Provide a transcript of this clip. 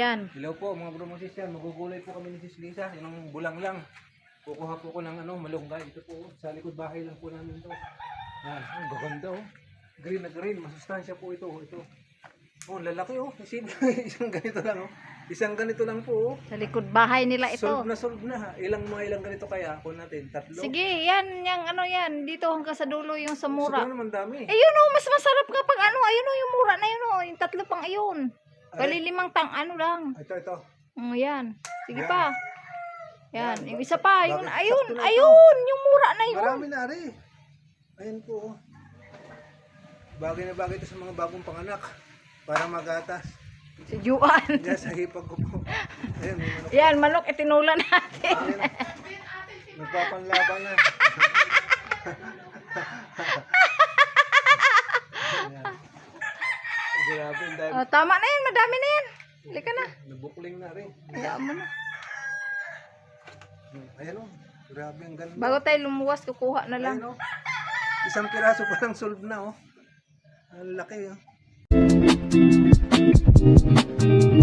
Ayan. Hello po mga bro mga sis yan. Magugulay po kami ni Sis Lisa. Yan ang bulang lang. Kukuha po ko ng ano, malunggay. Ito po, sa likod bahay lang po namin to. Yan, ang gaganda oh. Green na green, masustansya po ito. Ito. Oh, lalaki oh. Isip, isang ganito lang oh. Isang ganito lang po oh. Sa likod bahay nila ito. Solve na solve na ha. Ilang mga ilang ganito kaya ako natin? Tatlo? Sige, yan, yung ano yan. Dito hanggang sa dulo yung sa mura. Siguro naman dami. Eh, yun oh, mas masarap kapag ano, ayun oh, yung mura na yun oh, yung tatlo pang ayun. Bali limang tang ano lang. Ito, ito. Oh, yan. Sige Yan. pa. Yan, yung isa pa, yun, Bakit? ayun, Sakto na ayun, yung mura na yun. Marami na rin. Ayan po. oh. Bagay na bagay ito sa mga bagong panganak. Para magatas. Si Juan. Diyan sa hipag ko po. Ayan, may manok. Yan, manok, itinula natin. Ayan. Nagpapanlaban na. Grabe, dami. Oh, tama na yan, madami na yan. Hali ka na. Nabukling na rin. Hayaan mo na. Hmm, ayan o, grabe ang ganda. Bago tayo lumuwas, kukuha na lang. Ayan o, isang piraso pa lang solve na o. Ang laki o. Thank you.